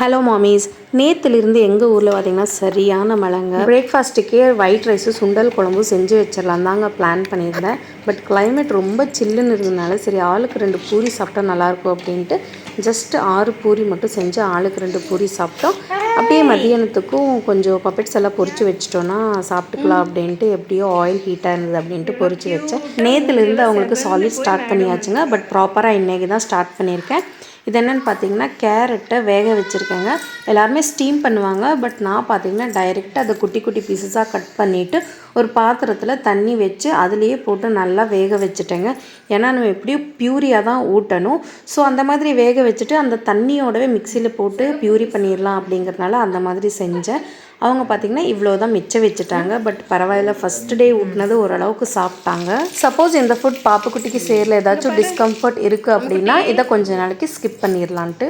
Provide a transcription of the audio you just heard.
Hello மாமிஸ் நேற்றுலேருந்து எங்கள் ஊரில் பார்த்தீங்கன்னா சரியான மழைங்க. பிரேக்ஃபாஸ்ட்டுக்கே ஒயிட் ரைஸு சுண்டல் குழம்பு செஞ்சு வச்சிடலாம் தாங்க பிளான் பண்ணியிருந்தேன். பட் கிளைமேட் ரொம்ப சில்லுன்னு இருந்ததுனால சரி ஆளுக்கு ரெண்டு பூரி சாப்பிட்டா நல்லாயிருக்கும் அப்படின்ட்டு ஜஸ்ட் ஆறு பூரி மட்டும் செஞ்சு ஆளுக்கு ரெண்டு பூரி சாப்பிட்டோம். அப்படியே மதியானத்துக்கும் கொஞ்சம் பப்பெட்ஸ் எல்லாம் பொறிச்சு வச்சிட்டோன்னா சாப்பிட்டுக்கலாம் அப்படின்ட்டு எப்படியோ ஆயில் ஹீட்டாக இருந்தது அப்படின்ட்டு பொறிச்சு வச்சேன். நேற்றுலேருந்து அவங்களுக்கு சாலிட் ஸ்டார்ட் பண்ணியாச்சுங்க. பட் ப்ராப்பராக இன்றைக்கி தான் ஸ்டார்ட் பண்ணியிருக்கேன். இது என்னென்னு பார்த்தீங்கன்னா கேரட்டை வேக வச்சுருக்கேங்க. எல்லாருமே ஸ்டீம் பண்ணுவாங்க. பட் நான் பார்த்தீங்கன்னா டைரெக்டாக அதை குட்டி குட்டி பீசஸாக கட் பண்ணிவிட்டு ஒரு பாத்திரத்தில் தண்ணி வச்சு அதுலேயே போட்டு நல்லா வேக வச்சுட்டேங்க. ஏன்னா நம்ம எப்படியும் பியூரியாக தான் ஊட்டணும். ஸோ அந்த மாதிரி வேக வச்சுட்டு அந்த தண்ணியோடவே மிக்சியில் போட்டு பியூரி பண்ணிடலாம் அப்படிங்கிறதுனால அந்த மாதிரி செஞ்சேன். அவங்க பார்த்திங்கன்னா இவ்வளோ தான் மிச்சம் வச்சுட்டாங்க. பட் பரவாயில்ல ஃபஸ்ட் டே ஊட்டினது ஓரளவுக்கு சாப்பிட்டாங்க. சப்போஸ் இந்த ஃபுட் பாப்புக்குட்டிக்கு சேரில் ஏதாச்சும் டிஸ்கம்ஃபர்ட் இருக்குது அப்படின்னா இதை கொஞ்ச நாளைக்கு ஸ்கிப் பண்ணிடலான்ட்டு